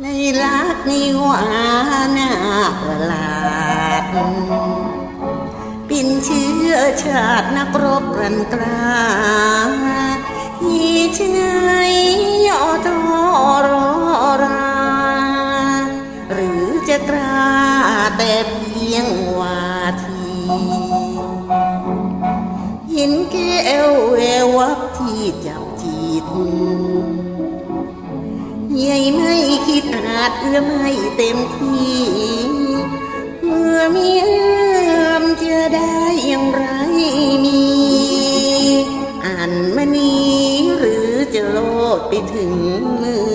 ในรักนิวาน่าประหลาดปินเชื้อชาตินักรบรันตราฮีเชื่อยอทอรอรา หรือจะตราแต่เพียงวาที เห็นแก้วแววับที่จับจิตใหญ่ไม่คิดอาจเอื้อมให้เต็มที่ เมื่อมีเอื้อมจะได้อย่างไรมี อ่านมานี้หรือจะโลดไปถึงมือ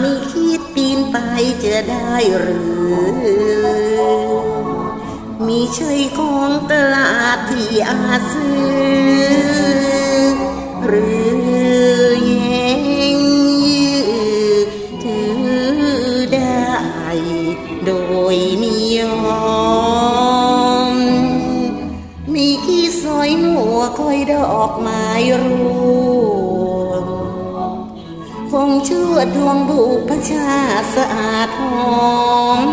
ไม่คิดปีนไปจะได้หรือ มีใช่ของตลาดที่อาซื้อหรือแย่งยืดถือได้ โดยมียอมมีขี้ซอยหัวคอยดอกไม้รวง คงชั่วดวงบุพชาสะอาดหอม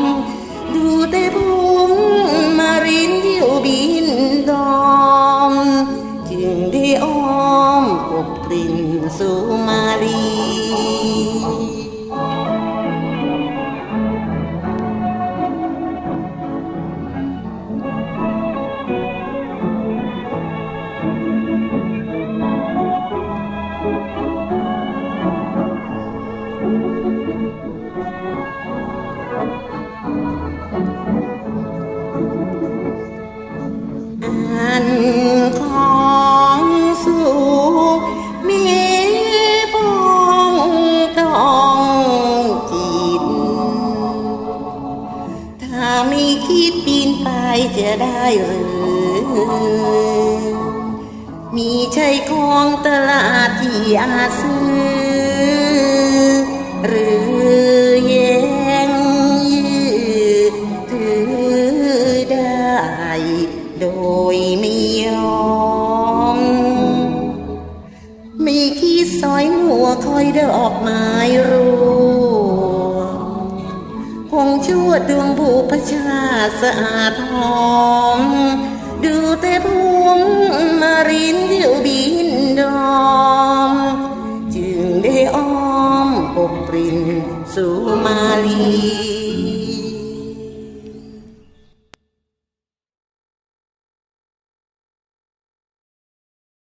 ดูแต่ผมมารินเที่ยวบิน จะได้หรือมีใช่ของตลาดที่อาซื้อ หรือแย่งยืดถือได้ โดยไม่ยอมมีขี้ซอยหัวคอยดอกไม้ร วดวงบุพชาสะอาดหอมดูแต่พวงมารินเที่ยวบินดอม จึงได้อ้อมปกปรินสุมาลี